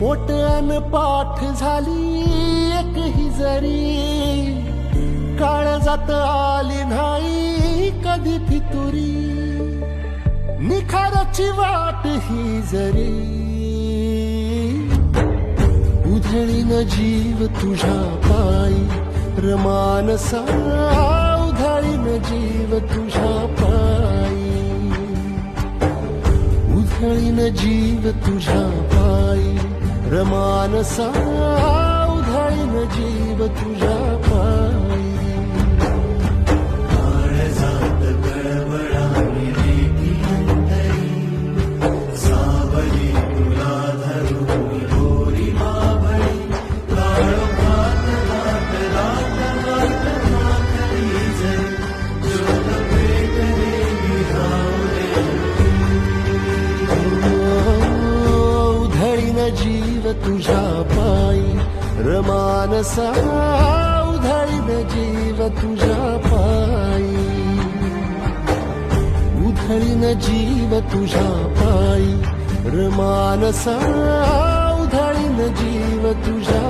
पोट अन पाठ झाली एक ही जरी। काळ जात आली नाही कधी फितुरी। निखाराची वाट ही जरी। उधळीन जीव तुझ्या पायी। रमानसा न जीव तुझ्या उधळीन जीव तुझ्या पायी रमानसा उधळीन जीव तुझ्या जीव तुझ्या पायी रमानसा उधळीन जीव तुझ्या पायी उधळीन जीव तुझ्या पायी रमानसा उधळीन जीव तुझ्या